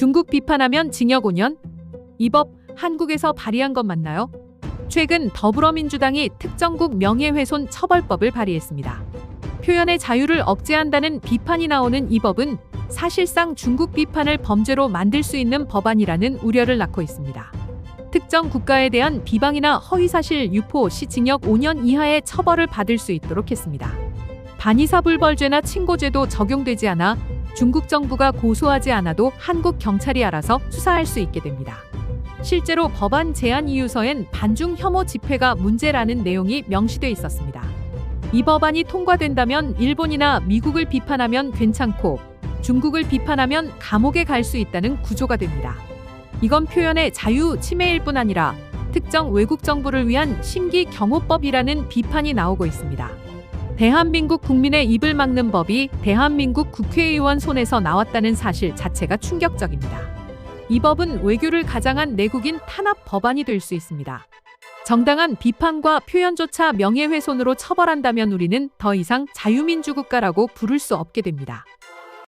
중국 비판하면 징역 5년? 이 법 한국에서 발의한 것 맞나요? 최근 더불어민주당이 특정국 명예훼손 처벌법을 발의했습니다. 표현의 자유를 억제한다는 비판이 나오는 이 법은 사실상 중국 비판을 범죄로 만들 수 있는 법안이라는 우려를 낳고 있습니다. 특정 국가에 대한 비방이나 허위사실 유포 시 징역 5년 이하의 처벌을 받을 수 있도록 했습니다. 반의사불벌죄나 친고죄도 적용되지 않아 중국 정부가 고소하지 않아도 한국 경찰이 알아서 수사할 수 있게 됩니다. 실제로 법안 제안 이유서엔 반중 혐오 집회가 문제라는 내용이 명시돼 있었습니다. 이 법안이 통과된다면 일본이나 미국을 비판하면 괜찮고 중국을 비판하면 감옥에 갈 수 있다는 구조가 됩니다. 이건 표현의 자유 침해일 뿐 아니라 특정 외국 정부를 위한 심기 경호법이라는 비판이 나오고 있습니다. 대한민국 국민의 입을 막는 법이 대한민국 국회의원 손에서 나왔다는 사실 자체가 충격적입니다. 이 법은 외교를 가장한 내국인 탄압 법안이 될 수 있습니다. 정당한 비판과 표현조차 명예훼손으로 처벌한다면 우리는 더 이상 자유민주국가라고 부를 수 없게 됩니다.